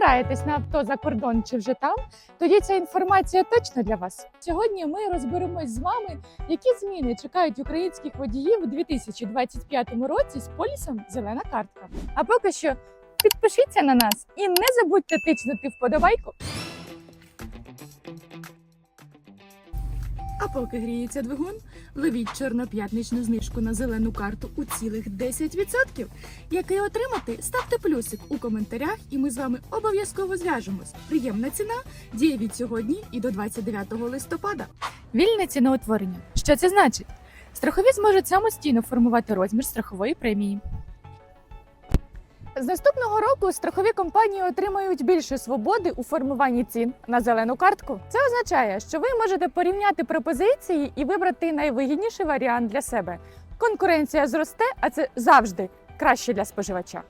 збираєтесь на авто за кордон чи вже там, тоді ця інформація точно для вас. Сьогодні ми розберемось з вами, які зміни чекають українських водіїв у 2025 році з полісом Зелена картка. А поки що підпишіться на нас і не забудьте тичнути вподобайку. А поки гріється двигун, ловіть чорноп'ятничну знижку на зелену карту у цілих 10%. Який отримати, ставте плюсик у коментарях, і ми з вами обов'язково зв'яжемось. Приємна ціна діє від сьогодні і до 29 листопада. Вільне ціноутворення. Що це значить? Страхові зможуть самостійно формувати розмір страхової премії. З наступного року страхові компанії отримають більше свободи у формуванні цін на зелену картку. Це означає, що ви можете порівняти пропозиції і вибрати найвигідніший варіант для себе. Конкуренція зросте, а це завжди краще для споживача.